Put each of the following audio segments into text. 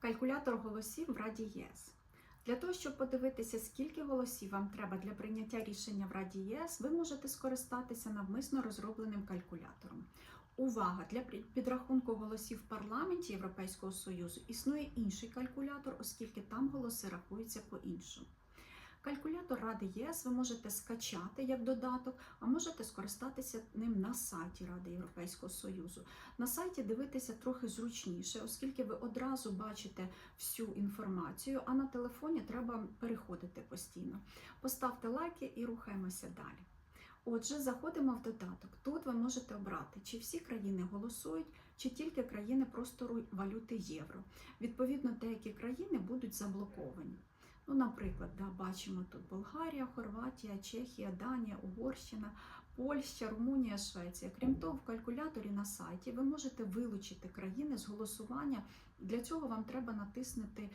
Калькулятор голосів в Раді ЄС. Для того, щоб подивитися, скільки голосів вам треба для прийняття рішення в Раді ЄС, ви можете скористатися навмисно розробленим калькулятором. Увага! Для підрахунку голосів в парламенті Європейського Союзу існує інший калькулятор, оскільки там голоси рахуються по-іншому. Калькулятор Ради ЄС ви можете скачати як додаток, а можете скористатися ним на сайті Ради Європейського Союзу. На сайті дивитися трохи зручніше, оскільки ви одразу бачите всю інформацію, а на телефоні треба переходити постійно. Поставте лайки і рухаємося далі. Отже, заходимо в додаток. Тут ви можете обрати, чи всі країни голосують, чи тільки країни простору валюти євро. Відповідно, деякі країни будуть заблоковані. Ну, наприклад, да, бачимо тут Болгарія, Хорватія, Чехія, Данія, Угорщина, Польща, Румунія, Швеція. Крім того, в калькуляторі на сайті ви можете вилучити країни з голосування. Для цього вам треба натиснути е,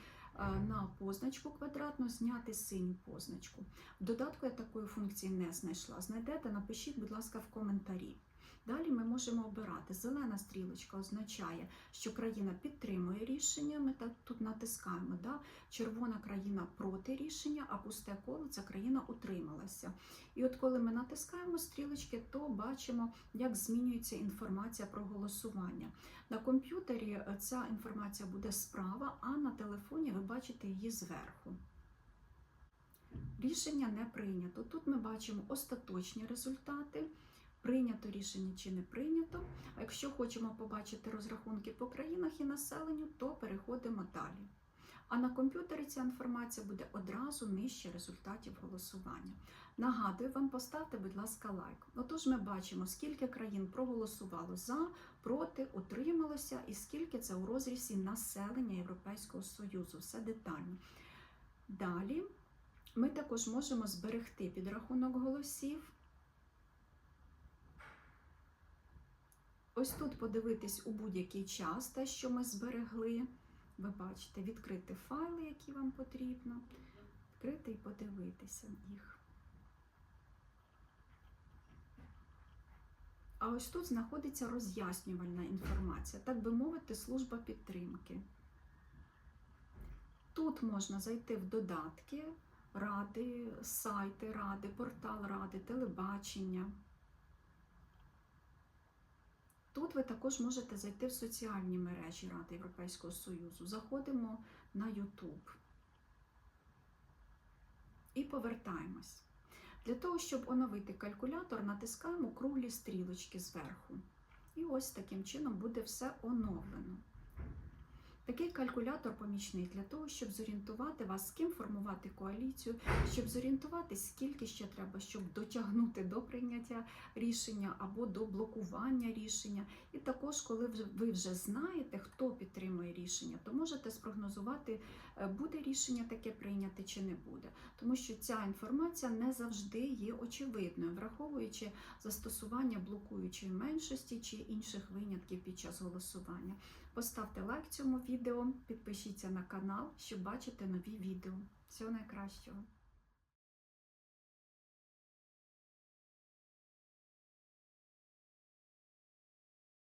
на позначку квадратну, зняти синю позначку. В додатку я такої функції не знайшла. Знайдете, напишіть, будь ласка, в коментарі. Далі ми можемо обирати. Зелена стрілочка означає, що країна підтримує рішення. Ми тут натискаємо. Да? Червона країна проти рішення, а пусте коло ця країна утрималася. І от коли ми натискаємо стрілочки, то бачимо, як змінюється інформація про голосування. На комп'ютері е, ця інформація буде справа, а на телефоні ви бачите її зверху. Рішення не прийнято. Тут ми бачимо остаточні результати. Прийнято рішення чи не прийнято. А якщо хочемо побачити розрахунки по країнах і населенню, то переходимо далі. А на комп'ютері ця інформація буде одразу нижче результатів голосування. Нагадую вам, поставте, будь ласка, лайк. Отож, ми бачимо, скільки країн проголосувало за, проти, утрималося, і скільки це у розрізі населення Європейського Союзу. Все детально. Далі ми також можемо зберегти підрахунок голосів. Ось тут подивитись у будь-який час те, що ми зберегли. Ви бачите, відкрити файли, які вам потрібно, відкрити і подивитися їх. А ось тут знаходиться роз'яснювальна інформація, так би мовити, служба підтримки. Тут можна зайти в додатки ради, сайти ради, портал ради, телебачення. Тут ви також можете зайти в соціальні мережі Ради Європейського Союзу. Заходимо на YouTube і повертаємось. Для того, щоб оновити калькулятор, натискаємо круглі стрілочки зверху. І ось таким чином буде все оновлено. Такий калькулятор помічний для того, щоб зорієнтувати вас, з ким формувати коаліцію, щоб зорієнтувати, скільки ще треба, щоб дотягнути до прийняття рішення або до блокування рішення. І також, коли ви вже знаєте, хто підтримує рішення, то можете спрогнозувати, е, буде рішення таке прийняте чи не буде. Тому що ця інформація не завжди є очевидною, враховуючи застосування блокуючої меншості чи інших винятків під час голосування. Поставте лайк цьому відео, підпишіться на канал, щоб бачити нові відео. Всього найкращого!